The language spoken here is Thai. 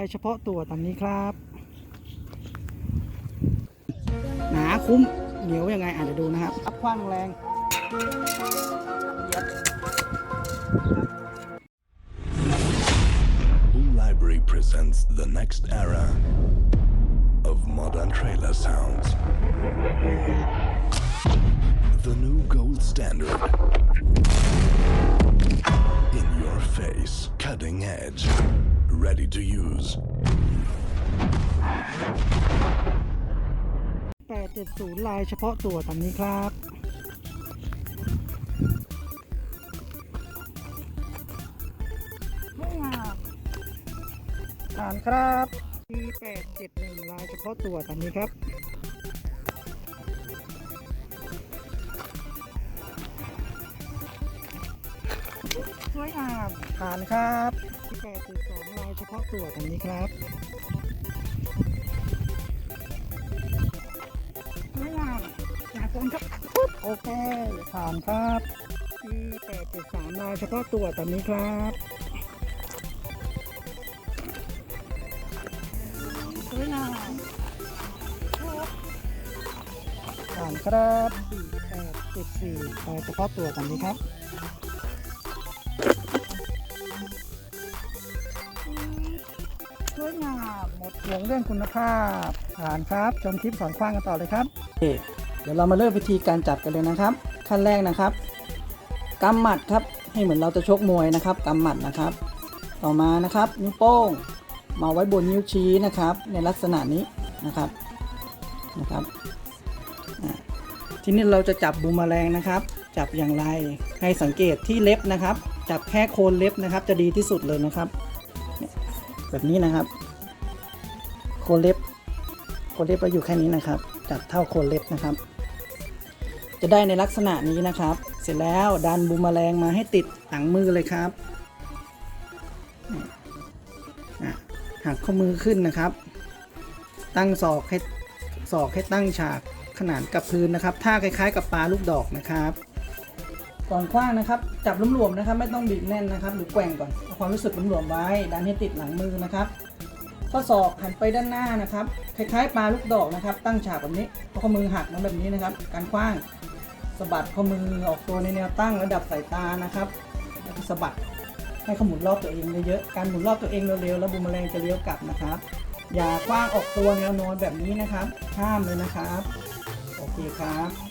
ายเฉพาะตัวตามนี้ครับ หนาคุ้มเหนียวยังไงอาจจะเดี๋ยวดูนะครับอัพคว้างแรง Blue Library presents the next era of modern trailer sounds. The new gold standard. Ready to use. 870 ลายเฉพาะตัวตามนี้ครับไม่งาผ่านครับที่871 ลายเฉพาะตัวตามนี้ครับสวยงามผ่านครับ ที่872ลายเฉพาะตัวตามนี้ครับสวยงามจากผมครับปุ๊บโอเคผ่านครับที่873ลายเฉพาะตัวตามนี้ครับสวยงามผ่านครับ4874ลายเฉพาะตัวตามนี้ครับ ห่วงเรื่องคุณภาพผ่านครับชมคลิปสอนคว้างกันต่อเลยครับเดี๋ยวเรามาเริ่มวิธีการจับกันเลยนะครับ ขั้นแรกนะครับกำหมัดครับให้เหมือนเราจะชกมวยนะครับกำหมัดนะครับ ต่อมานะครับ นิ้วโป้ง มาไว้บนนิ้วชี้นะครับ ในลักษณะนี้นะครับนะครับ ทีนี้เราจะจับบูมแมลงนะครับ จับอย่างไรให้สังเกตที่เล็บนะครับ จับแค่โคนเล็บนะครับ จะดีที่สุดเลยนะครับ แบบนี้นะครับ คนเล็บโคนเล็บเราอยู่แค่นี้นะครับ จับเท่าโคนเล็บนะครับ จะได้ในลักษณะนี้นะครับ เสร็จแล้วดันบูมแมลงมาให้ติดหลังมือเลยครับหักข้อมือขึ้นนะครับ ตั้งศอกให้ศอกให้ตั้งฉากขนานกับพื้นนะครับท่าคล้าย ๆ กับปลาลูกดอกนะครับก่อนคว้างนะครับ จับหลวมๆนะครับ ไม่ต้องบีบแน่นนะครับ หรือแกว่งก่อนเอาความรู้สึกหลวมๆไว้ดันให้ติดหลังมือนะครับ ข้อศอกหันไปด้านหน้านะครับ คล้ายๆปลาลูกดอกนะครับ ตั้งฉากแบบนี้พอข้อมือหักมาแบบนี้นะครับ การคว้างสะบัดข้อมือออกตัวในแนวตั้งระดับสายตานะครับแล้วก็สะบัดให้ขมุนรอบตัวเองเยอะๆการหมุนรอบตัวเองเร็วๆแล้วบูมแมลงจะเลี้ยวกลับนะครับ อย่าคว้างออกตัวแนวนอนแบบนี้นะครับ ห้ามเลยนะครับ โอเคครับ